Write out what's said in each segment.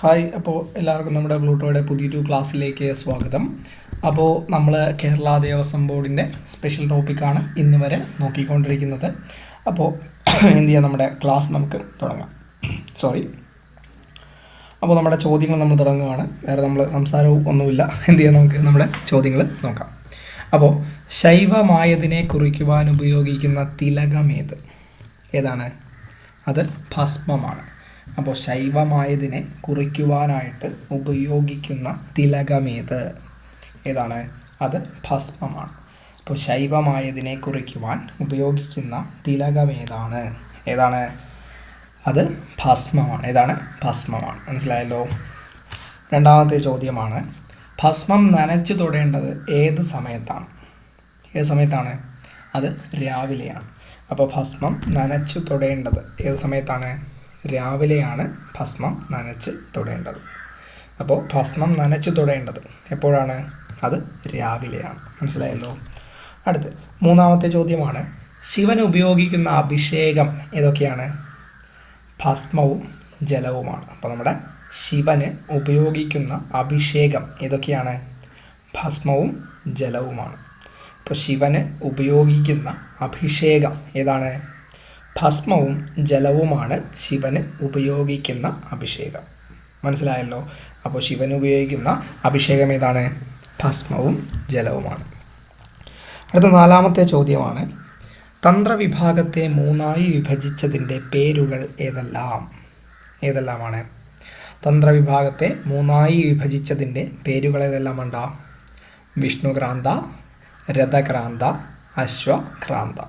Hi അപ്പോൾ എല്ലാവർക്കും നമ്മുടെ ബ്ലൂട്ടോയുടെ പുതിയൊരു ക്ലാസ്സിലേക്ക് സ്വാഗതം. അപ്പോൾ നമ്മൾ കേരള ദേവസ്വം ബോർഡിന്റെ സ്പെഷ്യൽ ടോപ്പിക്കാണ് ഇന്ന് വരെ നോക്കിക്കൊണ്ടിരിക്കുന്നത്. അപ്പോൾ എന്ത് ചെയ്യാം നമ്മുടെ ക്ലാസ് നമുക്ക് തുടങ്ങാം. സോറി അപ്പോൾ നമ്മുടെ ചോദ്യങ്ങൾ നമ്മൾ തുടങ്ങുകയാണ് വേറെ നമ്മൾ സംസാരവും ഒന്നുമില്ല. എന്ത് ചെയ്യാം നമുക്ക് നമ്മുടെ ചോദ്യങ്ങൾ നോക്കാം. അപ്പോൾ ശൈവമായതിനെ കുറിക്കുവാൻ ഉപയോഗിക്കുന്ന തിലകമേത് ഏതാണ്? അത് ഭസ്മമാണ്. അപ്പോൾ ശൈവമായതിനെ കുറിക്കുവാനായിട്ട് ഉപയോഗിക്കുന്ന തിലകമേത്? ഏതാണ്? അത് ഭസ്മമാണ്. അപ്പോൾ ശൈവമായതിനെ കുറിക്കുവാൻ ഉപയോഗിക്കുന്ന തിലകമേതാണ്? ഏതാണ്? അത് ഭസ്മമാണ്. ഏതാണ്? ഭസ്മമാണ്. മനസ്സിലായല്ലോ? രണ്ടാമത്തെ ചോദ്യമാണ് ഭസ്മം നനച്ചു തൊടേണ്ടത് ഏത് സമയത്താണ്? ഏത് സമയത്താണ്? അത് രാവിലെയാണ്. അപ്പോൾ ഭസ്മം നനച്ചു തൊടേണ്ടത് ഏത് സമയത്താണ്? രാവിലെയാണ് ഭസ്മം നനച്ച് തൊടേണ്ടത്. അപ്പോൾ ഭസ്മം നനച്ച് തൊടേണ്ടത് എപ്പോഴാണ്? അത് രാവിലെയാണ്. മനസ്സിലായല്ലോ? അടുത്ത് മൂന്നാമത്തെ ചോദ്യമാണ് ശിവൻ ഉപയോഗിക്കുന്ന അഭിഷേകം ഏതൊക്കെയാണ്? ഭസ്മവും ജലവുമാണ്. അപ്പോൾ നമ്മുടെ ശിവന് ഉപയോഗിക്കുന്ന അഭിഷേകം ഏതൊക്കെയാണ്? ഭസ്മവും ജലവുമാണ്. അപ്പോൾ ശിവന് ഉപയോഗിക്കുന്ന അഭിഷേകം ഏതാണ്? ഭസ്മവും ജലവുമാണ് ശിവന് ഉപയോഗിക്കുന്ന അഭിഷേകം. മനസ്സിലായല്ലോ? അപ്പോൾ ശിവൻ ഉപയോഗിക്കുന്ന അഭിഷേകം ഏതാണ്? ഭസ്മവും ജലവുമാണ്. അടുത്ത നാലാമത്തെ ചോദ്യമാണ് തന്ത്രവിഭാഗത്തെ മൂന്നായി വിഭജിച്ചതിന്റെ പേരുകൾ ഏതെല്ലാം? ഏതെല്ലാമാണ്? തന്ത്രവിഭാഗത്തെ മൂന്നായി വിഭജിച്ചതിന്റെ പേരുകൾ ഏതെല്ലാം ഉണ്ട? വിഷ്ണുക്രാന്ത രഥക്രാന്ത അശ്വക്രാന്ത.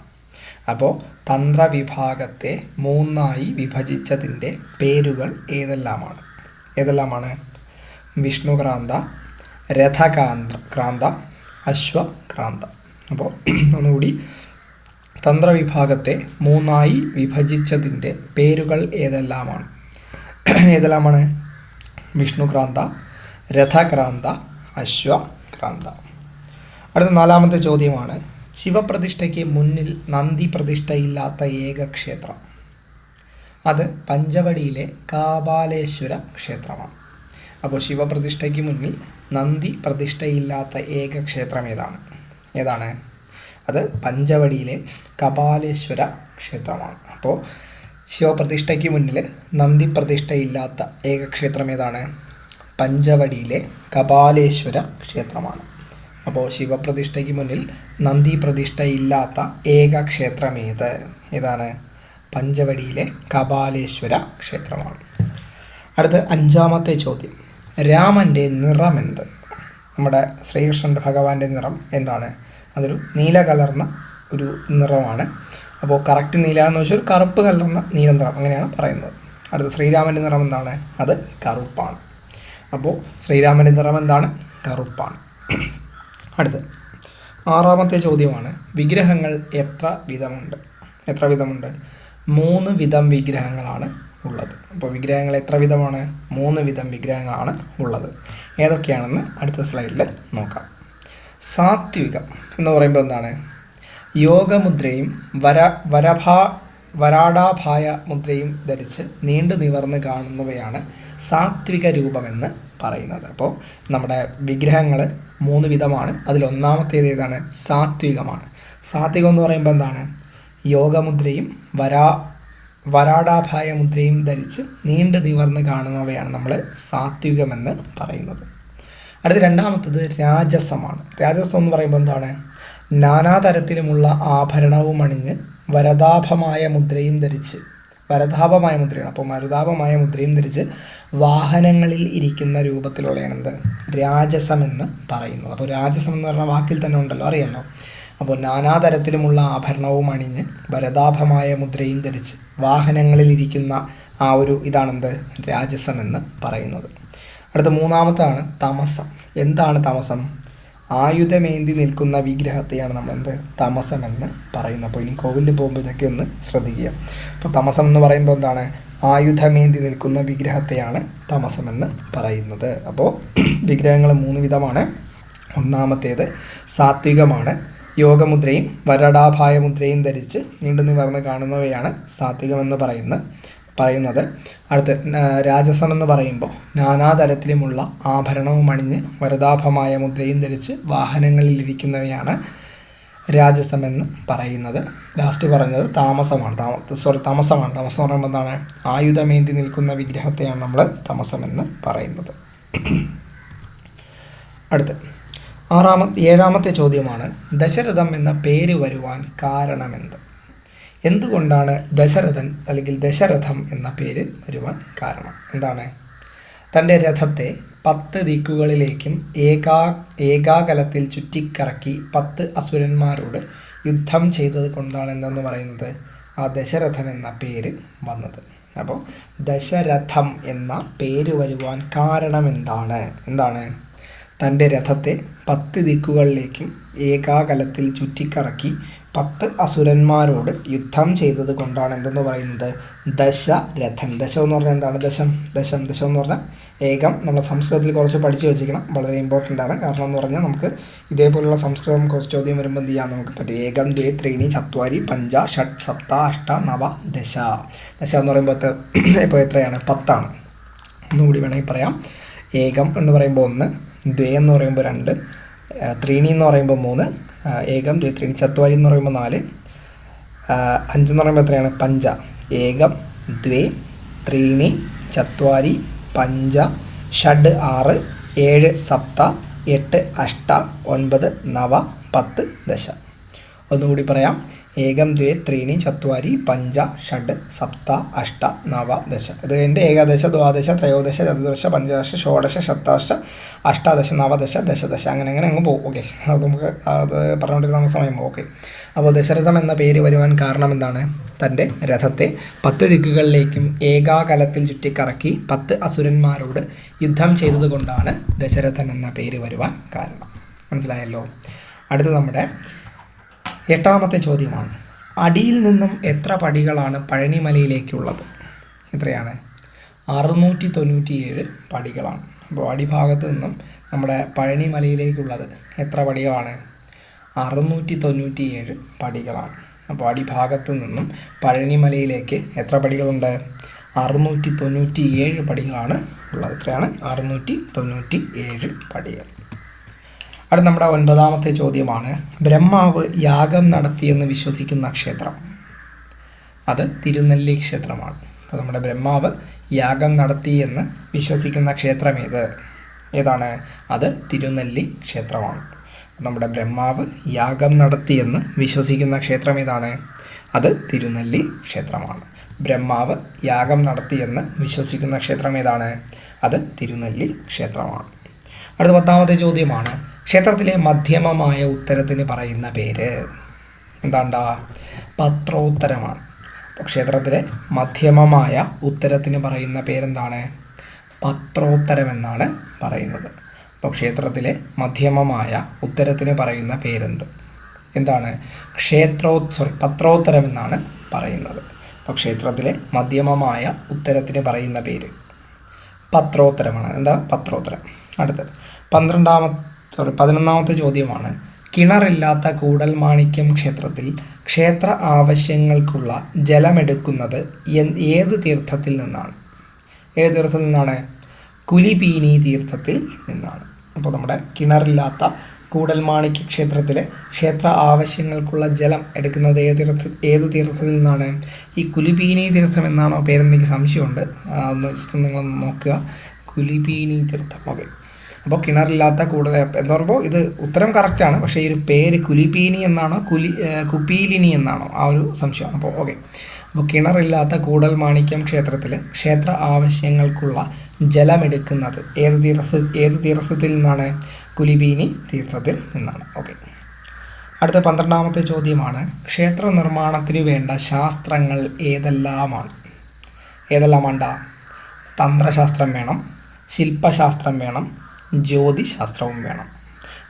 അപ്പോൾ തന്ത്രവിഭാഗത്തെ മൂന്നായി വിഭജിച്ചതിന്റെ പേരുകൾ ഏതെല്ലാമാണ്? ഏതെല്ലാമാണ്? വിഷ്ണുക്രാന്ത രഥകാന്ത ക്രാന്ത അശ്വക്രാന്ത. അപ്പോൾ ഒന്നുകൂടി. തന്ത്രവിഭാഗത്തെ മൂന്നായി വിഭജിച്ചതിന്റെ പേരുകൾ ഏതെല്ലാമാണ്? ഏതെല്ലാമാണ്? വിഷ്ണുക്രാന്ത രഥക്രാന്ത അശ്വക്രാന്ത. അടുത്ത നാലാമത്തെ ചോദ്യമാണ്. ശിവപ്രതിഷ്ഠയ്ക്ക് മുന്നിൽ നന്ദി പ്രതിഷ്ഠയില്ലാത്ത ഏക ക്ഷേത്രം അത് പഞ്ചവടിയിലെ കാപാലേശ്വര ക്ഷേത്രമാണ്. അപ്പോൾ ശിവപ്രതിഷ്ഠയ്ക്ക് മുന്നിൽ നന്ദി പ്രതിഷ്ഠയില്ലാത്ത ഏക ക്ഷേത്രം ഏതാണ്? ഏതാണ്? അത് പഞ്ചവടിയിലെ കപാലേശ്വര ക്ഷേത്രമാണ്. അപ്പോൾ ശിവപ്രതിഷ്ഠയ്ക്ക് മുന്നിൽ നന്ദി പ്രതിഷ്ഠയില്ലാത്ത ഏക ക്ഷേത്രം ഏതാണ്? പഞ്ചവടിയിലെ കപാലേശ്വര ക്ഷേത്രമാണ്. അപ്പോൾ ശിവപ്രതിഷ്ഠയ്ക്ക് മുന്നിൽ നന്ദി പ്രതിഷ്ഠയില്ലാത്ത ഏക ക്ഷേത്രം ഏത് ഏതാണ്? പഞ്ചവടിയിലെ കപാലേശ്വര ക്ഷേത്രമാണ്. അടുത്ത അഞ്ചാമത്തെ ചോദ്യം. രാമന്റെ നിറം എന്ത് നമ്മുടെ ശ്രീകൃഷ്ണന്റെ ഭഗവാന്റെ നിറം എന്താണ്? അതൊരു നീല കലർന്ന ഒരു നിറമാണ്. അപ്പോൾ കറക്റ്റ് നീല എന്ന് വെച്ചാൽ കറുപ്പ് കലർന്ന നീല നിറം. അങ്ങനെയാണ് പറയുന്നത്. അടുത്ത ശ്രീരാമന്റെ നിറം എന്താണ്? അത് കറുപ്പാണ്. അപ്പോൾ ശ്രീരാമന്റെ നിറം എന്താണ്? കറുപ്പാണ്. അടുത്ത് ആറാമത്തെ ചോദ്യമാണ് വിഗ്രഹങ്ങൾ എത്ര വിധമുണ്ട്? എത്ര വിധമുണ്ട്? മൂന്ന് വിധം വിഗ്രഹങ്ങളാണ് ഉള്ളത്. അപ്പോൾ വിഗ്രഹങ്ങൾ എത്ര വിധമാണ്? മൂന്ന് വിധം വിഗ്രഹങ്ങളാണ് ഉള്ളത്. ഏതൊക്കെയാണെന്ന് അടുത്ത സ്ലൈഡിൽ നോക്കാം. സാത്വികം എന്ന് പറയുമ്പോൾ എന്താണ്? യോഗമുദ്രയും വര വരഭാ വരാടാഭായ മുദ്രയും ധരിച്ച് നീണ്ടു നിവർന്ന് കാണുന്നവയാണ് സാത്വിക രൂപമെന്ന് പറയുന്നത്. അപ്പോൾ നമ്മുടെ വിഗ്രഹങ്ങൾ മൂന്ന് വിധമാണ്. അതിലൊന്നാമത്തേത് ഏതാണ് സാത്വികമാണ്. സാത്വികം എന്ന് പറയുമ്പോൾ എന്താണ്? യോഗമുദ്രയും വരാ വരാടാഭായ മുദ്രയും ധരിച്ച് നീണ്ടു നിവർന്ന് കാണുന്നവയാണ് നമ്മൾ സാത്വികമെന്ന് പറയുന്നത്. അടുത്ത രണ്ടാമത്തത് രാജസമാണ്. രാജസം എന്ന് പറയുമ്പോൾ എന്താണ്? നാനാതരത്തിലുമുള്ള ആഭരണവും അണിഞ്ഞ് വരതാഭമായ മുദ്രയും ധരിച്ച് വരതാപമായ മുദ്രയാണ്. അപ്പോൾ മരുതാപമായ മുദ്രയും ധരിച്ച് വാഹനങ്ങളിൽ ഇരിക്കുന്ന രൂപത്തിലുള്ളതാണ് എന്ത് രാജസം എന്ന് പറയുന്നത്. അപ്പോൾ രാജസം എന്ന് പറഞ്ഞ വാക്കിൽ തന്നെ ഉണ്ടല്ലോ അറിയാമല്ലോ അപ്പോൾ നാനാതരത്തിലുമുള്ള ആഭരണവും അണിഞ്ഞ് ഭരതാഭമായ മുദ്രയും ധരിച്ച് വാഹനങ്ങളിൽ ഇരിക്കുന്ന ആ ഒരു ഇതാണെന്ത്? രാജസം എന്ന് പറയുന്നത്. അടുത്ത മൂന്നാമത്താണ് തമസം. എന്താണ് തമസം? ആയുധമേന്തി നിൽക്കുന്ന വിഗ്രഹത്തെയാണ് നമ്മൾ എന്ത് തമസം എന്ന് പറയുന്നത്. അപ്പോൾ ഇനി കോവിലിൽ പോകുമ്പോൾ ഇതൊക്കെ ഒന്ന് ശ്രദ്ധിക്കുക. അപ്പോൾ തമസം എന്ന് പറയുമ്പോൾ എന്താണ്? ആയുധമേന്തി നിൽക്കുന്ന വിഗ്രഹത്തെയാണ് തമസം എന്ന് പറയുന്നത്. അപ്പോൾ വിഗ്രഹങ്ങൾ മൂന്ന് വിധമാണ്. ഒന്നാമത്തേത് സാത്വികമാണ്. യോഗമുദ്രയും വരടാഭായ മുദ്രയും ധരിച്ച് നീണ്ടു നിവർന്ന് കാണുന്നവയാണ് സാത്വികമെന്ന് പറയുന്നത്. പറയുന്നത്. അടുത്ത് രാജസം എന്ന് പറയുമ്പോൾ നാനാതരത്തിലുമുള്ള ആഭരണവും അണിഞ്ഞ് വരദാഭമായ മുദ്രയും ധരിച്ച് വാഹനങ്ങളിലിരിക്കുന്നവയാണ് രാജസമെന്ന് പറയുന്നത്. ലാസ്റ്റ് പറഞ്ഞത് താമസമാണ്. താമ സോറി തമസമാണ്. തമസം എന്ന് പറയുമ്പോൾ എന്താണ്? ആയുധമേന്തി നിൽക്കുന്ന വിഗ്രഹത്തെയാണ് നമ്മൾ തമസമെന്ന് പറയുന്നത്. അടുത്ത് ആറാമത്തെ ഏഴാമത്തെ ചോദ്യമാണ് ദശരഥം എന്ന പേര് വരുവാൻ കാരണമെന്ത്? എന്തുകൊണ്ടാണ് ദശരഥൻ അല്ലെങ്കിൽ ദശരഥം എന്ന പേര് വരുവാൻ കാരണം? എന്താണ്? തന്റെ രഥത്തെ പത്ത് ദിക്കുകളിലേക്കും ഏകാ ഏകാകലത്തിൽ ചുറ്റിക്കറക്കി പത്ത് അസുരന്മാരോട് യുദ്ധം ചെയ്തത് കൊണ്ടാണ് എന്തെന്ന് പറയുന്നത്? ആ ദശരഥൻ എന്ന പേര് വന്നത്. അപ്പോൾ ദശരഥം എന്ന പേര് വരുവാൻ കാരണം എന്താണ്? എന്താണ്? തന്റെ രഥത്തെ പത്ത് ദിക്കുകളിലേക്കും ഏകാകലത്തിൽ ചുറ്റിക്കറക്കി പത്ത് അസുരന്മാരോട് യുദ്ധം ചെയ്തത് കൊണ്ടാണ് എന്തെന്ന് പറയുന്നത്? ദശരഥൻ ദശം എന്ന് പറഞ്ഞാൽ എന്താണ് ദശം? ദശം. ദശം എന്ന് പറഞ്ഞാൽ ഏകം. നമ്മൾ സംസ്കൃതത്തിൽ കുറച്ച് പഠിച്ചു വെച്ചിരിക്കണം. വളരെ ഇമ്പോർട്ടന്റ് ആണ്. കാരണം എന്ന് പറഞ്ഞാൽ നമുക്ക് ഇതേപോലുള്ള സംസ്കൃതം കുറച്ച് ചോദ്യം വരുമ്പോൾ എന്ത് ചെയ്യാൻ നമുക്ക് പറ്റും. ഏകം ദ്വേ ത്രീണി ചത്വാരി പഞ്ച ഷട്ട് സപ്ത അഷ്ട നവ ദശ. ദശ എന്ന് പറയുമ്പോൾ ഇപ്പോൾ എത്രയാണ്? പത്താണ്. ഒന്നുകൂടി വേണമെങ്കിൽ പറയാം. ഏകം എന്ന് പറയുമ്പോൾ ഒന്ന് ദ്വേ എന്ന് പറയുമ്പോൾ രണ്ട് ത്രീണി എന്ന് പറയുമ്പോൾ മൂന്ന് ഏകം ദ്വേ ത്രീണി. ചത്വാരി എന്ന് പറയുമ്പോൾ നാല്. അഞ്ച് എന്ന് പറയുമ്പോൾ എത്രയാണ്? പഞ്ച. ഏകം ദ്വേ ത്രീണി ചത്വാരി പഞ്ച ഷഡ് ആറ് ഏഴ് സപ്ത എട്ട് അഷ്ട ഒൻപത് നവ പത്ത് ദശ. ഒന്നുകൂടി പറയാം. ഏകം ദ്വേ ത്രീണി ചത്വാരി പഞ്ച ഷഡ് സപ്ത അഷ്ട നവ ദശ. ഇത് കഴിഞ്ഞിട്ട് ഏകാദശ ദ്വാദശ ത്രയോദശ ചതുർദശ പഞ്ചദശ ഷോഡശ ശതാഷ്ട അഷ്ടാദശ നവദശ ദശദശ. അങ്ങനെ അങ്ങനെ അങ്ങ് പോകും. ഓക്കെ അത് നമുക്ക് അത് പറഞ്ഞുകൊണ്ടിരുന്ന നമുക്ക് സമയം ഓക്കെ അപ്പോൾ ദശരഥം എന്ന പേര് വരുവാൻ കാരണം എന്താണ്? തന്റെ രഥത്തെ പത്ത് ദിക്കുകളിലേക്കും ഏകാകലത്തിൽ ചുറ്റിക്കറക്കി പത്ത് അസുരന്മാരോട് യുദ്ധം ചെയ്തതുകൊണ്ടാണ് ദശരഥൻ എന്ന പേര് വരുവാൻ കാരണം. മനസ്സിലായല്ലോ? അടുത്ത നമ്മുടെ എട്ടാമത്തെ ചോദ്യമാണ്. അടിയിൽ നിന്നും എത്ര പടികളാണ് പഴനിമലയിലേക്കുള്ളത്? എത്രയാണ് അറുന്നൂറ്റി തൊണ്ണൂറ്റിയേഴ് പടികളാണ്. അപ്പോൾ അടിഭാഗത്ത് നിന്നും നമ്മുടെ പഴനിമലയിലേക്കുള്ളത് എത്ര പടികളാണ്? അറുന്നൂറ്റി തൊണ്ണൂറ്റിയേഴ് പടികളാണ്. അപ്പോൾ അടിഭാഗത്ത് നിന്നും പഴനിമലയിലേക്ക് എത്ര പടികളുണ്ട്? അറുന്നൂറ്റി തൊണ്ണൂറ്റി ഏഴ് പടികളാണ് ഉള്ളത്. എത്രയാണ് അറുന്നൂറ്റി തൊണ്ണൂറ്റി ഏഴ് പടികൾ. അടുത്ത നമ്മുടെ ഒൻപതാമത്തെ ചോദ്യമാണ്. ബ്രഹ്മാവ് യാഗം നടത്തിയെന്ന് വിശ്വസിക്കുന്ന ക്ഷേത്രം. അത് തിരുനെല്ലി ക്ഷേത്രമാണ്. അപ്പോൾ നമ്മുടെ ബ്രഹ്മാവ് യാഗം നടത്തി എന്ന് വിശ്വസിക്കുന്ന ക്ഷേത്രം ഏത്? ഏതാണ്? അത് തിരുനെല്ലി ക്ഷേത്രമാണ്. നമ്മുടെ ബ്രഹ്മാവ് യാഗം നടത്തി എന്ന് വിശ്വസിക്കുന്ന ക്ഷേത്രം ഏതാണ്? അത് തിരുനെല്ലി ക്ഷേത്രമാണ്. ബ്രഹ്മാവ് യാഗം നടത്തി എന്ന് വിശ്വസിക്കുന്ന ക്ഷേത്രം ഏതാണ്? അത് തിരുനെല്ലി ക്ഷേത്രമാണ്. അടുത്ത പത്താമത്തെ ചോദ്യമാണ്. ക്ഷേത്രത്തിലെ മധ്യമമായ ഉത്തരത്തിന് പറയുന്ന പേര് എന്താണ്ടാ? പത്രോത്തരമാണ്. ക്ഷേത്രത്തിലെ മധ്യമമായ ഉത്തരത്തിന് പറയുന്ന പേരെന്താണ്? പത്രോത്തരം എന്നാണ് പറയുന്നത്. അപ്പോൾ ക്ഷേത്രത്തിലെ മധ്യമമായ ഉത്തരത്തിന് പറയുന്ന പേരെന്ത്? എന്താണ്? ക്ഷേത്രോ സോറി പത്രോത്തരം എന്നാണ് പറയുന്നത്. അപ്പോൾ ക്ഷേത്രത്തിലെ മധ്യമമായ ഉത്തരത്തിന് പറയുന്ന പേര് പത്രോത്തരമാണ്. എന്താണ് പത്രോത്തരം? അടുത്തത്. പന്ത്രണ്ടാമത്തെ സോറി പതിനൊന്നാമത്തെ ചോദ്യമാണ്. കിണറില്ലാത്ത കൂടൽമാണിക്യം ക്ഷേത്രത്തിൽ ക്ഷേത്ര ആവശ്യങ്ങൾക്കുള്ള ജലമെടുക്കുന്നത് ഏത് തീർത്ഥത്തിൽ നിന്നാണ്? ഏത് തീർത്ഥത്തിൽ നിന്നാണ്? കുലിപീനി തീർത്ഥത്തിൽ നിന്നാണ്. അപ്പോൾ നമ്മുടെ കിണറില്ലാത്ത കൂടൽമാണിക്യ ക്ഷേത്രത്തിലെ ക്ഷേത്ര ആവശ്യങ്ങൾക്കുള്ള ജലം എടുക്കുന്നത് ഏത് തീർത്ഥ ഏത് തീർത്ഥത്തിൽ നിന്നാണ്? ഈ കുലിപീനി തീർത്ഥം എന്നാണോ പേരെന്ന് എനിക്ക് സംശയമുണ്ട്. ഒന്ന് ജസ്റ്റ് നിങ്ങളൊന്ന് നോക്കുക. കുലിപീനി തീർത്ഥം. ഓക്കെ. അപ്പോൾ കിണറില്ലാത്ത കൂടുതൽ എന്ന് പറയുമ്പോൾ ഇത് ഉത്തരം കറക്റ്റാണ് പക്ഷേ ഈ ഒരു പേര് കുലിപീനി എന്നാണോ കുലി കുപ്പീലിനി എന്നാണോ ആ ഒരു സംശയമാണ്. അപ്പോൾ ഓക്കെ അപ്പോൾ കിണറില്ലാത്ത കൂടൽ മാണിക്യം ക്ഷേത്രത്തിൽ ക്ഷേത്ര ആവശ്യങ്ങൾക്കുള്ള ജലമെടുക്കുന്നത് ഏത് തീർത്ഥ ഏത് തീർത്ഥത്തിൽ നിന്നാണ്? കുലിബീനി തീർത്ഥത്തിൽ നിന്നാണ്. ഓക്കെ അടുത്ത പന്ത്രണ്ടാമത്തെ ചോദ്യമാണ് ക്ഷേത്ര നിർമ്മാണത്തിന് വേണ്ട ശാസ്ത്രങ്ങൾ ഏതെല്ലാമാണ്? ഏതെല്ലാമാണ്ട? തന്ത്രശാസ്ത്രം വേണം ശില്പശാസ്ത്രം വേണം ജ്യോതിശാസ്ത്രവും വേണം.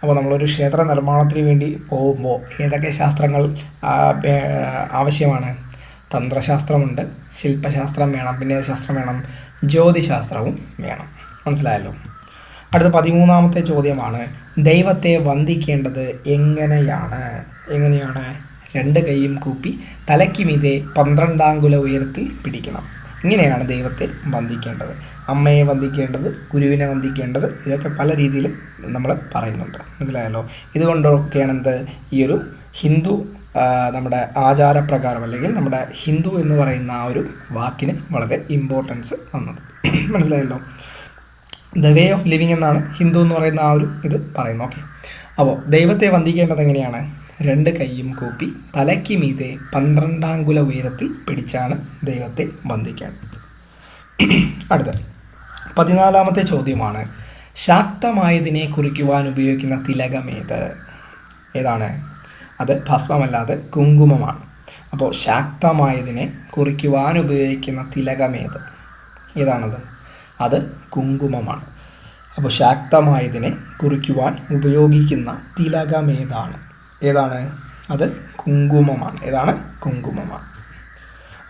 അപ്പോൾ നമ്മളൊരു ക്ഷേത്ര നിർമ്മാണത്തിന് വേണ്ടി പോകുമ്പോൾ ഏതൊക്കെ ശാസ്ത്രങ്ങൾ ആവശ്യമാണ്? തന്ത്രശാസ്ത്രമുണ്ട് ശില്പശാസ്ത്രം വേണം പിന്നെ ശാസ്ത്രം വേണം ജ്യോതിശാസ്ത്രവും വേണം. മനസ്സിലായല്ലോ? അടുത്ത പതിമൂന്നാമത്തെ ചോദ്യമാണ് ദൈവത്തെ വന്ദിക്കേണ്ടത് എങ്ങനെയാണ്? എങ്ങനെയാണ്? രണ്ട് കൈയും കൂപ്പി തലയ്ക്ക് മീതെ പന്ത്രണ്ടാങ്കുല ഉയരത്തിൽ പിടിക്കണം. ഇങ്ങനെയാണ് ദൈവത്തെ വന്ദിക്കേണ്ടത്. അമ്മയെ വന്ദിക്കേണ്ടത് ഗുരുവിനെ വന്ദിക്കേണ്ടത് ഇതൊക്കെ പല രീതിയിൽ നമ്മൾ പറയുന്നുണ്ട്. മനസ്സിലായല്ലോ? ഇതുകൊണ്ടൊക്കെയാണ് എന്ത് ഈ ഒരു ഹിന്ദു നമ്മുടെ ആചാരപ്രകാരം അല്ലെങ്കിൽ നമ്മുടെ ഹിന്ദു എന്ന് പറയുന്ന ആ ഒരു വാക്കിന് വളരെ ഇമ്പോർട്ടൻസ് വന്നത്. മനസ്സിലായല്ലോ? ദ വേ ഓഫ് ലിവിങ് എന്നാണ് ഹിന്ദു എന്ന് പറയുന്ന ആ ഒരു ഇത് പറയുന്നത്. ഓക്കെ അപ്പോൾ ദൈവത്തെ വന്ദിക്കേണ്ടത് എങ്ങനെയാണ്? രണ്ട് കൈയും കൂപ്പി തലയ്ക്ക് മീതെ പന്ത്രണ്ടാങ്കുല ഉയരത്തിൽ പിടിച്ചാണ് ദൈവത്തെ വന്ദിക്കേണ്ടത് അടുത്ത. പതിനാലാമത്തെ ചോദ്യമാണ്. ശാക്തമായതിനെ കുറിക്കുവാൻ ഉപയോഗിക്കുന്ന തിലകമേത് ഏതാണ്? അത് ഭസ്മമല്ലാതെ കുങ്കുമമാണ്. അപ്പോൾ ശാക്തമായതിനെ കുറിക്കുവാൻ ഉപയോഗിക്കുന്ന തിലകമേത് ഏതാണത്? അത് കുങ്കുമമാണ്. അപ്പോൾ ശാക്തമായതിനെ കുറിക്കുവാൻ ഉപയോഗിക്കുന്ന തിലകമേതാണ് ഏതാണ്? അത് കുങ്കുമമാണ്. ഏതാണ്? കുങ്കുമമാണ്.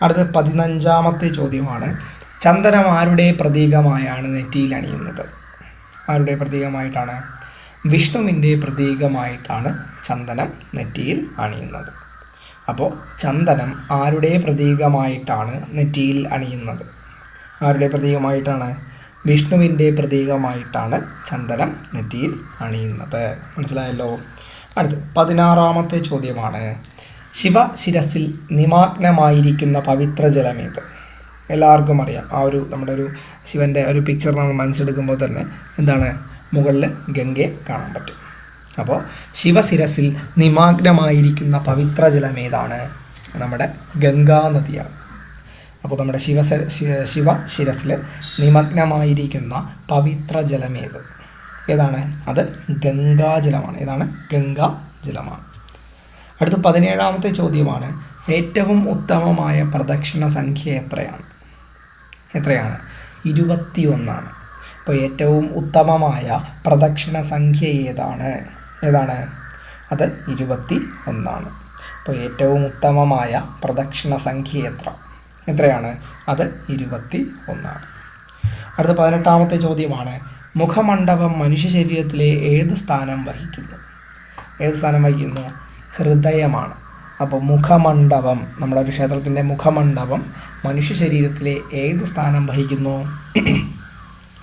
അടുത്ത പതിനഞ്ചാമത്തെ ചോദ്യമാണ്. ചന്ദനം ആരുടെ പ്രതീകമായാണ് നെറ്റിയിൽ അണിയുന്നത്? ആരുടെ പ്രതീകമായിട്ടാണ്? വിഷ്ണുവിന്റെ പ്രതീകമായിട്ടാണ് ചന്ദനം നെറ്റിയിൽ അണിയുന്നത്. അപ്പോൾ ചന്ദനം ആരുടെ പ്രതീകമായിട്ടാണ് നെറ്റിയിൽ അണിയുന്നത്? ആരുടെ പ്രതീകമായിട്ടാണ്? വിഷ്ണുവിന്റെ പ്രതീകമായിട്ടാണ് ചന്ദനം നെറ്റിയിൽ അണിയുന്നത്. മനസ്സിലായല്ലോ? അടുത്ത് പതിനാറാമത്തെ ചോദ്യമാണ്. ശിവശിരസിൽ നിമാഗ്നമായിരിക്കുന്ന പവിത്ര ജലമേത് എല്ലാവർക്കും അറിയാം. ആ ഒരു നമ്മുടെ ഒരു ശിവന്റെ ഒരു പിക്ചർ നമ്മൾ മനസ്സിലെടുക്കുമ്പോൾ തന്നെ എന്താണ്? മുകളിൽ ഗംഗയെ കാണാൻ പറ്റും. അപ്പോൾ ശിവശിരസിൽ നിമാഗ്നമായിരിക്കുന്ന പവിത്ര ജലമേതാണ് നമ്മുടെ ഗംഗാ നദിയാണ്. അപ്പോൾ നമ്മുടെ ശിവ ശിവ ശിരസിൽ നിമഗ്നമായിരിക്കുന്ന പവിത്ര ജലമേത് ഏതാണ്? അത് ഗംഗാജലമാണ്. ഏതാണ്? ഗംഗാജലമാണ്. അടുത്ത പതിനേഴാമത്തെ ചോദ്യമാണ് ഏറ്റവും ഉത്തമമായ പ്രദക്ഷിണ സംഖ്യ എത്രയാണ്? എത്രയാണ്? ഇരുപത്തി ഒന്നാണ് അപ്പോൾ ഏറ്റവും ഉത്തമമായ പ്രദക്ഷിണ സംഖ്യ ഏതാണ്? ഏതാണ്? അത് ഇരുപത്തി ഒന്നാണ് അപ്പോൾ ഏറ്റവും ഉത്തമമായ പ്രദക്ഷിണ സംഖ്യ എത്ര? എത്രയാണ്? അത് ഇരുപത്തി ഒന്നാണ് അടുത്ത പതിനെട്ടാമത്തെ ചോദ്യമാണ് മുഖമണ്ഡപം മനുഷ്യ ശരീരത്തിലെ ഏത് സ്ഥാനം വഹിക്കുന്നു? ഏത് സ്ഥാനം വഹിക്കുന്നു? ഹൃദയമാണ്. അപ്പോൾ മുഖമണ്ഡപം നമ്മുടെ ഒരു ക്ഷേത്രത്തിന്റെ മുഖമണ്ഡപം മനുഷ്യ ശരീരത്തിലെ ഏത് സ്ഥാനം വഹിക്കുന്നു?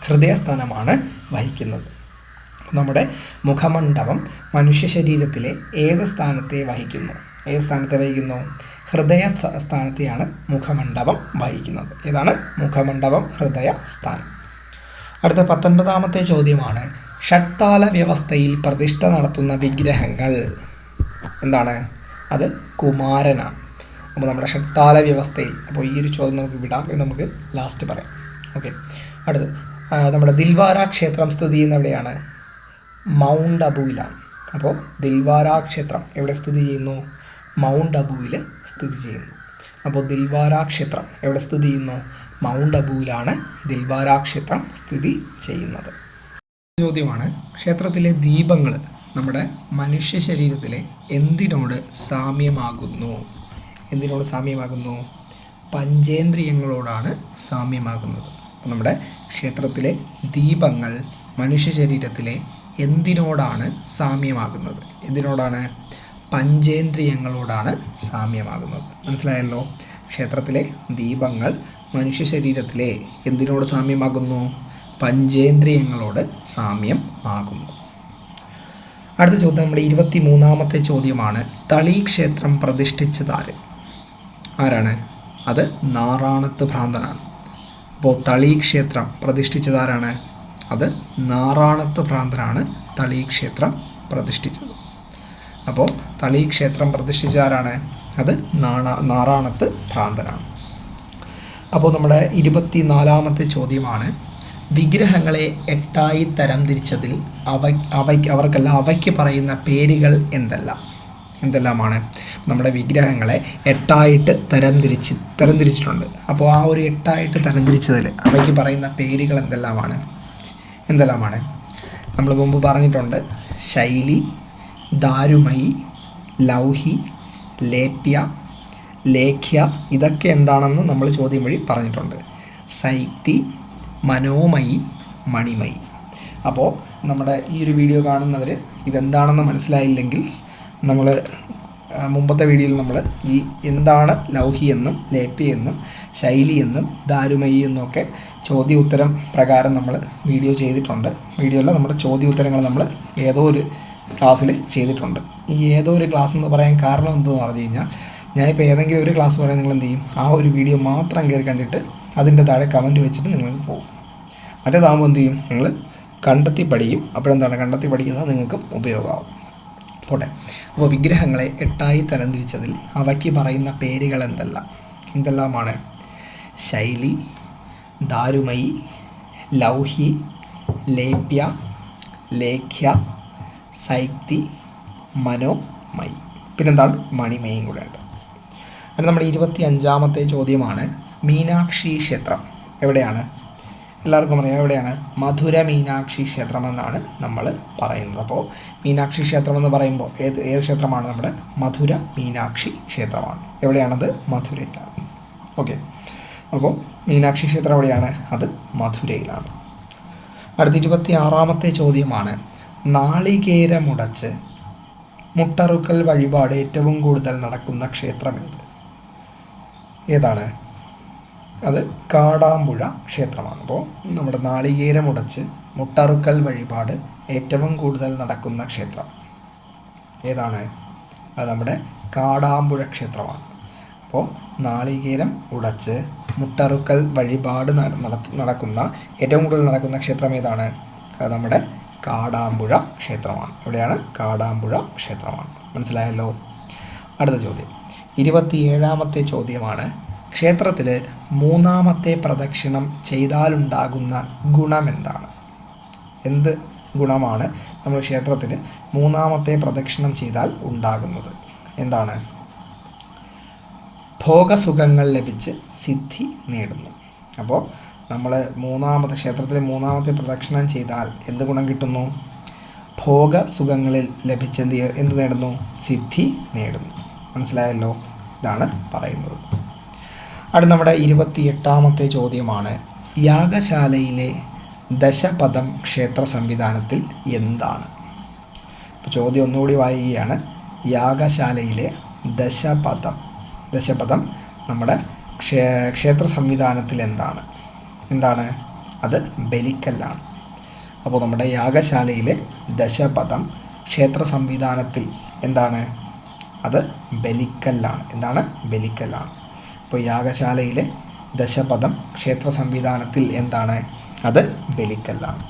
ഹൃദയസ്ഥാനമാണ് വഹിക്കുന്നത്. നമ്മുടെ മുഖമണ്ഡപം മനുഷ്യ ശരീരത്തിലെ ഏത് സ്ഥാനത്തെ വഹിക്കുന്നു? ഏത് സ്ഥാനത്തെ വഹിക്കുന്നു? ഹൃദയ സ്ഥ- സ്ഥാനത്തെയാണ് മുഖമണ്ഡപം വഹിക്കുന്നത്. ഏതാണ്? മുഖമണ്ഡപം ഹൃദയ സ്ഥാനം അടുത്ത പത്തൊൻപതാമത്തെ ചോദ്യമാണ് ഷഡ്താല വ്യവസ്ഥയിൽ പ്രതിഷ്ഠ നടത്തുന്ന വിഗ്രഹങ്ങൾ. എന്താണ്? അത് കുമാരനാണ് അപ്പോൾ നമ്മുടെ ഷഡ്താല വ്യവസ്ഥയിൽ അപ്പോൾ ഈ ഒരു ചോദ്യം നമുക്ക് വിടാം എന്ന് നമുക്ക് ലാസ്റ്റ് പറയാം. ഓക്കെ അടുത്ത് നമ്മുടെ ദിൽവാര ക്ഷേത്രം സ്ഥിതി ചെയ്യുന്ന എവിടെയാണ്? മൗണ്ട് അബുവിലാണ്. അപ്പോൾ ദിൽവാര ക്ഷേത്രം എവിടെ സ്ഥിതി ചെയ്യുന്നു? മൗണ്ട് അബുവിൽ സ്ഥിതി ചെയ്യുന്നു. അപ്പോൾ ദിൽവാര ക്ഷേത്രം എവിടെ സ്ഥിതി ചെയ്യുന്നു? മൗണ്ട് അബുവിലാണ് ദിൽബാര ക്ഷേത്രം സ്ഥിതി ചെയ്യുന്നത്. ചോദ്യമാണ് ക്ഷേത്രത്തിലെ ദീപങ്ങൾ നമ്മുടെ മനുഷ്യ ശരീരത്തിലെ എന്തിനോട് സാമ്യമാകുന്നു? എന്തിനോട് സാമ്യമാകുന്നു? പഞ്ചേന്ദ്രിയങ്ങളോടാണ് സാമ്യമാകുന്നത്. നമ്മുടെ ക്ഷേത്രത്തിലെ ദീപങ്ങൾ മനുഷ്യ ശരീരത്തിലെ എന്തിനോടാണ് സാമ്യമാകുന്നത്? എന്തിനോടാണ്? പഞ്ചേന്ദ്രിയങ്ങളോടാണ് സാമ്യമാകുന്നത്. മനസ്സിലായല്ലോ? ക്ഷേത്രത്തിലെ ദീപങ്ങൾ മനുഷ്യ ശരീരത്തിലെ എന്തിനോട് സാമ്യമാകുന്നു? പഞ്ചേന്ദ്രിയങ്ങളോട് സാമ്യം ആകുന്നു. അടുത്ത ചോദ്യം നമ്മുടെ ഇരുപത്തി മൂന്നാമത്തെ ചോദ്യമാണ് തളി ക്ഷേത്രം പ്രതിഷ്ഠിച്ചതാര് ആരാണ്? അത് നാറാണത്ത് ഭ്രാന്തനാണ്. അപ്പോൾ തളി ക്ഷേത്രം പ്രതിഷ്ഠിച്ചതാരാണ് അത് നാറാണത്ത് ഭ്രാന്തനാണ് തളി ക്ഷേത്രം പ്രതിഷ്ഠിച്ചത്. അപ്പോൾ തളി ക്ഷേത്രം പ്രതിഷ്ഠിച്ച ആരാണ്? അത് നാണ നാറാണത്ത് ഭ്രാന്തനാണ്. അപ്പോൾ നമ്മുടെ ഇരുപത്തി നാലാമത്തെ ചോദ്യമാണ്. വിഗ്രഹങ്ങളെ എട്ടായി തരംതിരിച്ചതിൽ അവ അവയ്ക്ക് അവർക്കല്ല അവയ്ക്ക് പറയുന്ന പേരുകൾ എന്തെല്ലാം? എന്തെല്ലാമാണ്? നമ്മുടെ വിഗ്രഹങ്ങളെ എട്ടായിട്ട് തരംതിരിച്ച് തരംതിരിച്ചിട്ടുണ്ട്. അപ്പോൾ ആ ഒരു എട്ടായിട്ട് തരംതിരിച്ചതിൽ അവയ്ക്ക് പറയുന്ന പേരുകൾ എന്തെല്ലാമാണ്? എന്തെല്ലാമാണ്? നമ്മൾ മുമ്പ് പറഞ്ഞിട്ടുണ്ട് ശൈലി ദാരുമയി ലൗഹി ലേപ്യ ലേഖ്യ ഇതൊക്കെ എന്താണെന്ന് നമ്മൾ ചോദ്യം വഴി പറഞ്ഞിട്ടുണ്ട്. സൈക്തി മനോമയി മണിമയി. അപ്പോൾ നമ്മുടെ ഈ ഒരു വീഡിയോ കാണുന്നവർ ഇതെന്താണെന്ന് മനസ്സിലായില്ലെങ്കിൽ നമ്മൾ മുമ്പത്തെ വീഡിയോയിൽ നമ്മൾ ഈ എന്താണ് ലൗഹി എന്നും ലേപ്പി എന്നും ശൈലി എന്നും ദാരുമയി എന്നൊക്കെ ചോദ്യോത്തരം പ്രകാരം നമ്മൾ വീഡിയോ ചെയ്തിട്ടുണ്ട്. വീഡിയോയിൽ നമ്മുടെ ചോദ്യോത്തരങ്ങൾ നമ്മൾ ഏതോ ഒരു ക്ലാസ്സിൽ ചെയ്തിട്ടുണ്ട്. ഈ ഏതോ ഒരു ക്ലാസ് എന്ന് പറയാൻ കാരണം എന്തെന്ന് പറഞ്ഞു കഴിഞ്ഞാൽ ഞാനിപ്പോൾ ഏതെങ്കിലും ഒരു ക്ലാസ് പറയാൻ നിങ്ങൾ എന്ത് ചെയ്യും ആ ഒരു വീഡിയോ മാത്രം കയറി കണ്ടിട്ട് അതിന്റെ താഴെ കമന്റ് വെച്ചിട്ട് നിങ്ങൾ പോകും മറ്റേതാകുമ്പോൾ എന്ത് ചെയ്യും? നിങ്ങൾ കണ്ടെത്തി പഠിക്കും. അപ്പോഴെന്താണ്? കണ്ടെത്തി പഠിക്കുന്നത് നിങ്ങൾക്കും ഉപയോഗമാവും. പോട്ടെ. അപ്പോൾ വിഗ്രഹങ്ങളെ എട്ടായി തരംതിരിച്ചതിൽ അവയ്ക്ക് പറയുന്ന പേരുകൾ എന്തെല്ലാം? എന്തെല്ലാമാണ്? ശൈലി ദാരുമയി ലൗഹി ലേപ്യ ലേഖ്യ സൈക്തി മനോമയി പിന്നെന്താണ്? മണിമയും കൂടെ ഉണ്ട്. അത് നമ്മുടെ ഇരുപത്തി അഞ്ചാമത്തെ ചോദ്യമാണ് മീനാക്ഷി ക്ഷേത്രം. എവിടെയാണ്? എല്ലാവർക്കും അറിയാം എവിടെയാണ്? മധുര മീനാക്ഷി ക്ഷേത്രം എന്നാണ് നമ്മൾ പറയുന്നത്. അപ്പോൾ മീനാക്ഷി ക്ഷേത്രം എന്ന് പറയുമ്പോൾ ഏത് ഏത് ക്ഷേത്രമാണ് നമ്മുടെ? മധുര മീനാക്ഷി ക്ഷേത്രമാണ്. എവിടെയാണത്? മധുരയിലാണ്. ഓക്കെ. അപ്പോൾ മീനാക്ഷി ക്ഷേത്രം എവിടെയാണ്? അത് മധുരയിലാണ്. അടുത്ത ഇരുപത്തി ആറാമത്തെ ചോദ്യമാണ് നാളികേരമുടച്ച് മുട്ടറുക്കൽ വഴിപാട് ഏറ്റവും കൂടുതൽ നടക്കുന്ന ക്ഷേത്രം ഏത്? ഏതാണ്? അത് കാടാമ്പുഴ ക്ഷേത്രമാണ്. അപ്പോൾ നമ്മുടെ നാളികേരമുടച്ച് മുട്ടറുക്കൽ വഴിപാട് ഏറ്റവും കൂടുതൽ നടക്കുന്ന ക്ഷേത്രം. ഏതാണ്? അത് നമ്മുടെ കാടാമ്പുഴ ക്ഷേത്രമാണ്. അപ്പോൾ നാളികേരം ഉടച്ച് മുട്ടറുക്കൽ വഴിപാട് നട- നടക്കുന്ന ഏറ്റവും കൂടുതൽ നടക്കുന്ന ക്ഷേത്രം ഏതാണ്? അത് നമ്മുടെ കാടാമ്പുഴ ക്ഷേത്രമാണ്. എവിടെയാണ്? കാടാമ്പുഴ ക്ഷേത്രമാണ്. മനസ്സിലായല്ലോ? അടുത്ത ചോദ്യം. ഇരുപത്തിയേഴാമത്തെ ചോദ്യമാണ്. ക്ഷേത്രത്തിൽ മൂന്നാമത്തെ പ്രദക്ഷിണം ചെയ്താലുണ്ടാകുന്ന ഗുണമെന്താണ്? എന്ത് ഗുണമാണ് നമ്മൾ ക്ഷേത്രത്തിൽ മൂന്നാമത്തെ പ്രദക്ഷിണം ചെയ്താൽ ഉണ്ടാകുന്നത്? എന്താണ്? ഭോഗസുഖങ്ങൾ ലഭിച്ച് സിദ്ധി നേടുന്നു. അപ്പോൾ നമ്മൾ മൂന്നാമത്തെ ക്ഷേത്രത്തിൽ മൂന്നാമത്തെ പ്രദക്ഷിണം ചെയ്താൽ എന്ത് ഗുണം കിട്ടുന്നു? ഭോഗസുഖങ്ങളിൽ ലഭിച്ചെന്ത് എന്ത് നേടുന്നു? സിദ്ധി നേടുന്നു. മനസ്സിലായല്ലോ? ഇതാണ് പറയുന്നത്. അടുത്ത നമ്മുടെ ഇരുപത്തിയെട്ടാമത്തെ ചോദ്യമാണ് യാഗശാലയിലെ ദശപഥം ക്ഷേത്ര സംവിധാനത്തിൽ എന്താണ്? ഇപ്പോൾ ചോദ്യം ഒന്നുകൂടി വായിക്കുകയാണ്. യാഗശാലയിലെ ദശപഥം ദശപഥം നമ്മുടെ ക്ഷേ ക്ഷേത്ര സംവിധാനത്തിൽ എന്താണ്? എന്താണ്? അത് ബലിക്കല്ലാണ്. അപ്പോൾ നമ്മുടെ യാഗശാലയിലെ ദശപഥം ക്ഷേത്ര സംവിധാനത്തിൽ എന്താണ്? അത് ബലിക്കല്ലാണ്. എന്താണ്? ബലിക്കല്ലാണ്. ഇപ്പോൾ യാഗശാലയിലെ ദശപദം ക്ഷേത്ര സംവിധാനത്തിൽ എന്താണ്? അത് ബലിക്കല്ലാണ്.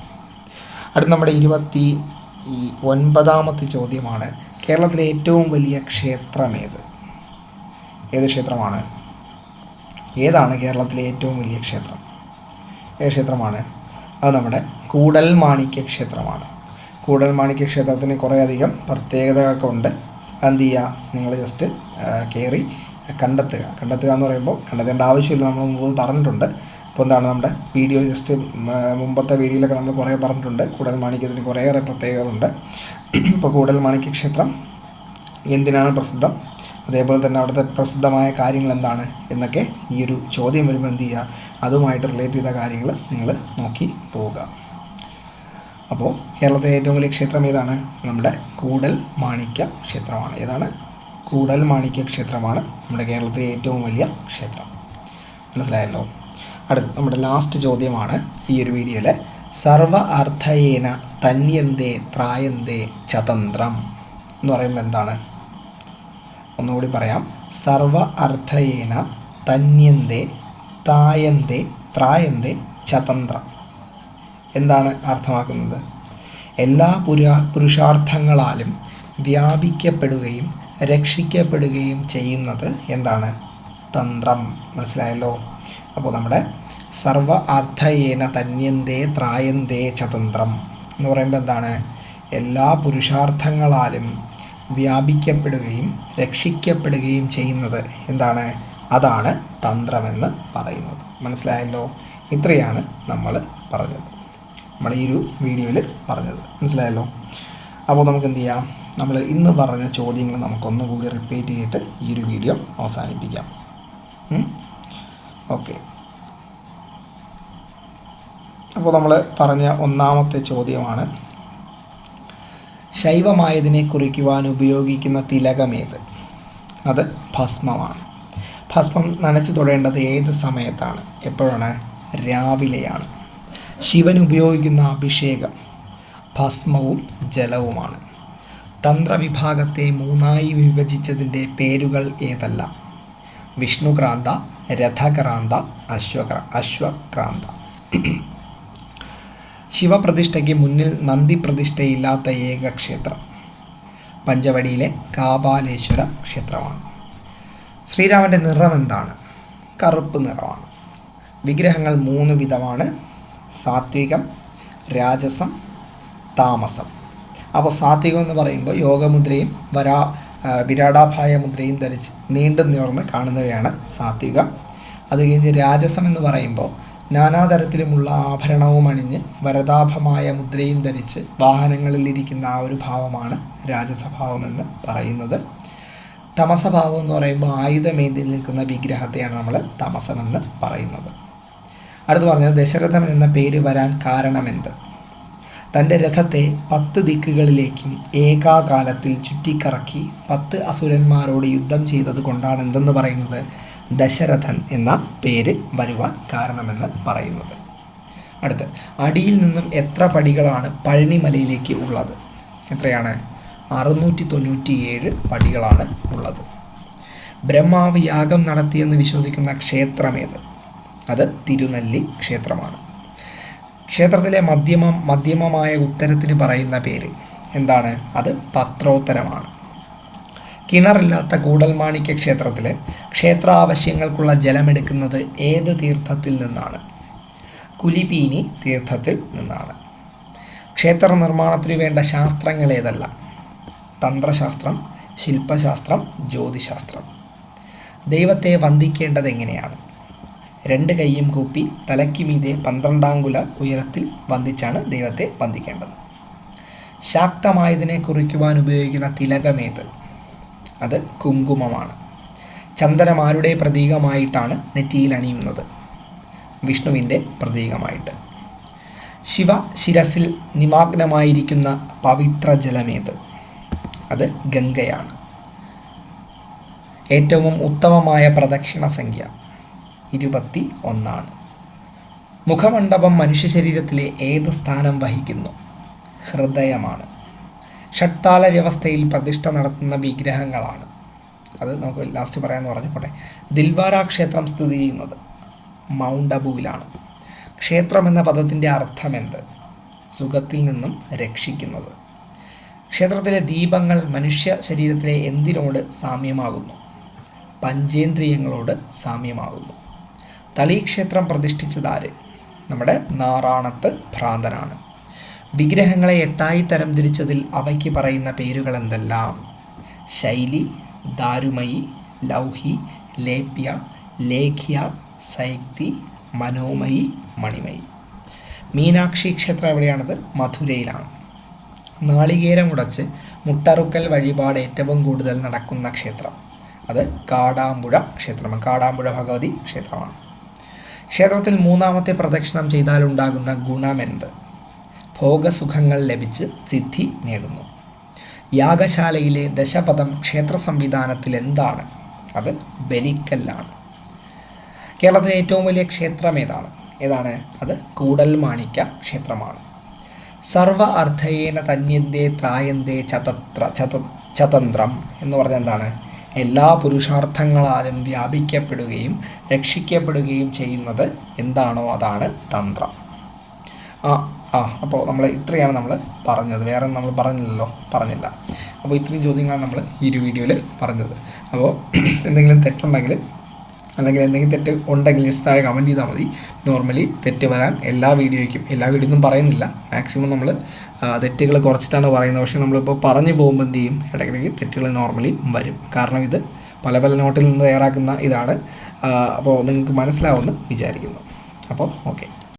അടുത്ത നമ്മുടെ ഇരുപത്തി ഈ ഒൻപതാമത്തെ ചോദ്യമാണ്. കേരളത്തിലെ ഏറ്റവും വലിയ ക്ഷേത്രം ഏത്? ക്ഷേത്രമാണ്? ഏതാണ് കേരളത്തിലെ ഏറ്റവും വലിയ ക്ഷേത്രം? ഏത് ക്ഷേത്രമാണ്? അത് നമ്മുടെ കൂടൽ മാണിക്യ ക്ഷേത്രമാണ് കൂടൽ മാണിക്യ ക്ഷേത്രത്തിന് കുറേയധികം പ്രത്യേകതകളൊക്കെ ഉണ്ട്. അതെന്ത് ചെയ്യുക നിങ്ങൾ ജസ്റ്റ് കയറി കണ്ടെത്തുക. കണ്ടെത്തുക എന്ന് പറയുമ്പോൾ കണ്ടെത്തേണ്ട ആവശ്യമില്ല നമ്മൾ മുമ്പ് പറഞ്ഞിട്ടുണ്ട്. അപ്പോൾ എന്താണ് നമ്മുടെ വീഡിയോ ജസ്റ്റ് മുമ്പത്തെ വീഡിയോയിലൊക്കെ നമ്മൾ കുറേ പറഞ്ഞിട്ടുണ്ട്. കൂടൽ മാണിക്യത്തിന് കുറേയേറെ പ്രത്യേകതകളുണ്ട്. ഇപ്പോൾ കൂടൽ മാണിക്യ ക്ഷേത്രം എന്തിനാണ് പ്രസിദ്ധം? അതേപോലെ തന്നെ അവിടുത്തെ പ്രസിദ്ധമായ കാര്യങ്ങൾ എന്താണ് എന്നൊക്കെ ഈ ഒരു ചോദ്യം വരുമ്പോൾ എന്ത് ചെയ്യുക? അതുമായിട്ട് റിലേറ്റ് ചെയ്ത കാര്യങ്ങൾ നിങ്ങൾ നോക്കി പോവുക. അപ്പോൾ കേരളത്തിലെ ഏറ്റവും വലിയ ക്ഷേത്രം ഏതാണ്? നമ്മുടെ കൂടൽ മാണിക്യ ക്ഷേത്രമാണ്. ഏതാണ്? കൂടൽ മാണിക്യ ക്ഷേത്രമാണ് നമ്മുടെ കേരളത്തിലെ ഏറ്റവും വലിയ ക്ഷേത്രം. മനസ്സിലായല്ലോ? അടുത്ത നമ്മുടെ ലാസ്റ്റ് ചോദ്യമാണ് ഈ ഒരു വീഡിയോയിലെ സർവ അർത്ഥയേന തന്യന്തേ ത്രായന്തേ ചതന്ത്രം എന്ന് പറയുമ്പോൾ എന്താണ്? ഒന്നുകൂടി പറയാം. സർവ അർത്ഥയേന തന്യന്തേ തായന്തേ ത്രായന്തേ ചതന്ത്രം. എന്താണ് അർത്ഥമാക്കുന്നത്. എല്ലാ പുരാ പുരുഷാർത്ഥങ്ങളാലും വ്യാപിക്കപ്പെടുകയും രക്ഷിക്കപ്പെടുകയും ചെയ്യുന്നത് എന്താണ്? തന്ത്രം. മനസ്സിലായല്ലോ? അപ്പോൾ നമ്മുടെ സർവ അർത്ഥയേന തന്യന്തേ ത്രായന്തേ ചതന്ത്രം എന്ന് പറയുമ്പോൾ എന്താണ്? എല്ലാ പുരുഷാർത്ഥങ്ങളാലും വ്യാപിക്കപ്പെടുകയും രക്ഷിക്കപ്പെടുകയും ചെയ്യുന്നത് എന്താണ്? അതാണ് തന്ത്രമെന്ന് പറയുന്നത്. മനസ്സിലായല്ലോ? ഇത്രയാണ് നമ്മൾ പറഞ്ഞത്. നമ്മൾ ഈ ഒരു വീഡിയോയിൽ പറഞ്ഞത്. മനസ്സിലായല്ലോ? അപ്പോൾ നമുക്ക് എന്ത് ചെയ്യാം നമ്മൾ ഇന്ന് പറഞ്ഞ ചോദ്യങ്ങൾ നമുക്കൊന്നുകൂടി റിപ്പീറ്റ് ചെയ്തിട്ട് ഈ ഒരു വീഡിയോ അവസാനിപ്പിക്കാം. ഓക്കെ. അപ്പോൾ നമ്മൾ പറഞ്ഞ ഒന്നാമത്തെ ചോദ്യമാണ് ശൈവമായതിനെ കുറിക്കുവാൻ ഉപയോഗിക്കുന്ന തിലകമേത് അത് ഭസ്മമാണ്. ഭസ്മം നനച്ചു തൊടേണ്ടത് ഏത് സമയത്താണ്? എപ്പോഴാണ്? രാവിലെയാണ്. ശിവൻ ഉപയോഗിക്കുന്ന അഭിഷേകം ഭസ്മവും ജലവുമാണ്. തന്ത്രവിഭാഗത്തെ മൂന്നായി വിഭജിച്ചതിന്റെ പേരുകൾ ഏതല്ല? വിഷ്ണുക്രാന്ത രഥക്രാന്ത അശ്വക്ര അശ്വക്രാന്ത. ശിവപ്രതിഷ്ഠയ്ക്ക് മുന്നിൽ നന്ദി പ്രതിഷ്ഠയില്ലാത്ത ഏക ക്ഷേത്രം പഞ്ചവടിയിലെ കാപാലേശ്വര ക്ഷേത്രമാണ്. ശ്രീരാമന്റെ നിറം എന്താണ് കറുപ്പ് നിറമാണ്. വിഗ്രഹങ്ങൾ മൂന്ന് വിധമാണ്. സാത്വികം രാജസം താമസം. അപ്പോൾ സാത്വികം എന്ന് പറയുമ്പോൾ യോഗമുദ്രയും വരാ വിരാടാഭായ മുദ്രയും ധരിച്ച് നീണ്ടു നിവർന്ന് കാണുന്നവയാണ് സാത്വികം. അത് കഴിഞ്ഞ് രാജസം എന്ന് പറയുമ്പോൾ നാനാതരത്തിലുമുള്ള ആഭരണവും അണിഞ്ഞ് വരതാഭമായ മുദ്രയും ധരിച്ച് വാഹനങ്ങളിലിരിക്കുന്ന ആ ഒരു ഭാവമാണ് രാജസഭാവമെന്ന് പറയുന്നത്. തമസഭാവം എന്ന് പറയുമ്പോൾ ആയുധമേന്തി നിൽക്കുന്ന വിഗ്രഹത്തെയാണ് നമ്മൾ തമസമെന്ന് പറയുന്നത്. അടുത്ത് പറഞ്ഞത് ദശരഥൻ എന്ന പേര് വരാൻ കാരണമെന്ത്? തന്റെ രഥത്തെ പത്ത് ദിക്കുകളിലേക്കും ഏകാകാലത്തിൽ ചുറ്റിക്കറക്കി പത്ത് അസുരന്മാരോട് യുദ്ധം ചെയ്തത് കൊണ്ടാണ് എന്തെന്ന് പറയുന്നത്? ദശരഥൻ എന്ന പേര് വരുവാൻ കാരണമെന്ന് പറയുന്നത്. അടുത്ത് അടിയിൽ നിന്നും എത്ര പടികളാണ് പഴനിമലയിലേക്ക് ഉള്ളത്? എത്രയാണ്? അറുന്നൂറ്റി തൊണ്ണൂറ്റിയേഴ് പടികളാണ് ഉള്ളത്. ബ്രഹ്മാവ് യാഗം നടത്തിയെന്ന് വിശ്വസിക്കുന്ന ക്ഷേത്രമേത്? അത് തിരുനെല്ലി ക്ഷേത്രമാണ്. ക്ഷേത്രത്തിലെ മധ്യമം മധ്യമമായ ഉത്തരത്തിന് പറയുന്ന പേര് എന്താണ്? അത് പത്രോത്തരമാണ്. കിണറില്ലാത്ത കൂടൽമാണിക്യ ക്ഷേത്രത്തിൽ ക്ഷേത്രാവശ്യങ്ങൾക്കുള്ള ജലമെടുക്കുന്നത് ഏത് തീർത്ഥത്തിൽ നിന്നാണ്? കുലിപീനി തീർത്ഥത്തിൽ നിന്നാണ്. ക്ഷേത്ര നിർമ്മാണത്തിന് വേണ്ട ശാസ്ത്രങ്ങൾ ഏതല്ല? തന്ത്രശാസ്ത്രം ശില്പശാസ്ത്രം ജ്യോതിശാസ്ത്രം. ദൈവത്തെ വന്ദിക്കേണ്ടത് എങ്ങനെയാണ്? രണ്ട് കൈയും കൂപ്പി തലയ്ക്ക് മീതെ പന്ത്രണ്ടാങ്കുല ഉയരത്തിൽ വന്ദിച്ചാണ് ദൈവത്തെ വന്ദിക്കേണ്ടത്. ശാക്തമായതിനെ കുറിക്കുവാൻ ഉപയോഗിക്കുന്ന തിലകമേത് അത് കുങ്കുമമാണ്. ചന്ദനമാരുടെ പ്രതീകമായിട്ടാണ് നെറ്റിയിൽ അണിയുന്നത്. വിഷ്ണുവിന്റെ പ്രതീകമായിട്ട്. ശിവ ശിരസിൽ നിമാഗ്നമായിരിക്കുന്ന പവിത്ര ജലമേത് അത് ഗംഗയാണ്. ഏറ്റവും ഉത്തമമായ പ്രദക്ഷിണ സംഖ്യ. ഇരുപത്തി ഒന്നാണ് മുഖമണ്ഡപം മനുഷ്യ ശരീരത്തിലെ ഏത് സ്ഥാനം വഹിക്കുന്നു? ഹൃദയമാണ്. ഷഡ്താല വ്യവസ്ഥയിൽ പ്രതിഷ്ഠ നടത്തുന്ന വിഗ്രഹങ്ങളാണ്. അത് നമുക്ക് ലാസ്റ്റ് പറയാമെന്ന് പറഞ്ഞു പോട്ടെ. ദിൽവാര ക്ഷേത്രം സ്ഥിതി ചെയ്യുന്നത് മൗണ്ട് അബുവിലാണ്. ക്ഷേത്രം എന്ന പദത്തിന്റെ അർത്ഥം എന്ത് സുഖത്തിൽ നിന്നും രക്ഷിക്കുന്നത്. ക്ഷേത്രത്തിലെ ദീപങ്ങൾ മനുഷ്യ ശരീരത്തിലെ എന്തിനോട് സാമ്യമാകുന്നു? പഞ്ചേന്ദ്രിയങ്ങളോട് സാമ്യമാകുന്നു. തളീക്ഷേത്രം പ്രതിഷ്ഠിച്ചതാര്? നമ്മുടെ നാറാണത്ത് ഭ്രാന്തനാണ്. വിഗ്രഹങ്ങളെ എട്ടായി തരംതിരിച്ചതിൽ അവയ്ക്ക് പറയുന്ന പേരുകൾ എന്തെല്ലാം ശൈലി ദാരുമയി ലൗഹി ലേപ്യ ലേഖ്യ സൈക്തി മനോമയി മണിമയി. മീനാക്ഷി ക്ഷേത്രം എവിടെയാണത്? മധുരയിലാണ്. നാളികേരമുടച്ച് മുട്ടറുക്കൽ വഴിപാട് ഏറ്റവും കൂടുതൽ നടക്കുന്ന ക്ഷേത്രം. അത് കാടാമ്പുഴ ക്ഷേത്രമാണ്. കാടാമ്പുഴ ഭഗവതി ക്ഷേത്രമാണ്. ക്ഷേത്രത്തിൽ മൂന്നാമത്തെ പ്രദക്ഷിണം ചെയ്താലുണ്ടാകുന്ന ഗുണമെന്ത്? ഭോഗസുഖങ്ങൾ ലഭിച്ച് സിദ്ധി നേടുന്നു. യാഗശാലയിലെ ദശപഥം ക്ഷേത്ര സംവിധാനത്തിൽ എന്താണ്? അത് ബലിക്കല്ലാണ്. കേരളത്തിലെ ഏറ്റവും വലിയ ക്ഷേത്രം ഏതാണ്? ഏതാണ്? അത് കൂടൽമാണിക്യ ക്ഷേത്രമാണ്. സർവ അർത്ഥയേന തന്യന്തേ ത്രായന്തേ ചതത്ര ചത ചതന്ത്രം എന്ന് പറഞ്ഞാൽ എന്താണ്? എല്ലാ പുരുഷാർത്ഥങ്ങളാലും വ്യാപിക്കപ്പെടുകയും രക്ഷിക്കപ്പെടുകയും ചെയ്യുന്നത് എന്താണോ അതാണ് തന്ത്രം. ആ ആ അപ്പോൾ നമ്മൾ ഇത്രയാണ് നമ്മൾ പറഞ്ഞത്. വേറെ നമ്മൾ പറഞ്ഞില്ലല്ലോ? പറഞ്ഞില്ല. അപ്പോൾ ഇത്രയും ചോദ്യങ്ങളാണ് നമ്മൾ ഈ ഒരു വീഡിയോയിൽ പറഞ്ഞത്. അപ്പോൾ എന്തെങ്കിലും തെറ്റുണ്ടെങ്കിൽ അല്ലെങ്കിൽ എന്തെങ്കിലും തെറ്റ് ഉണ്ടെങ്കിൽ ജസ്റ്റ് താഴെ കമന്റ് ചെയ്താൽ മതി. നോർമലി തെറ്റ് വരാൻ എല്ലാ വീഡിയോയ്ക്കും എല്ലാ വീഡിയോന്നും പറയുന്നില്ല. മാക്സിമം നമ്മൾ തെറ്റുകൾ കുറച്ചിട്ടാണ് പറയുന്നത്. പക്ഷേ നമ്മളിപ്പോൾ പറഞ്ഞു പോകുമ്പോൾ എന്ത് ചെയ്യും? ഇടയ്ക്കിടയ്ക്ക് തെറ്റുകൾ നോർമലി വരും. കാരണം ഇത് പല പല നോട്ടിൽ നിന്ന് തയ്യാറാക്കുന്ന ഇതാണ്. അപ്പോൾ നിങ്ങൾക്ക് മനസ്സിലാവുമെന്ന് വിചാരിക്കുന്നു. അപ്പോൾ ഓക്കെ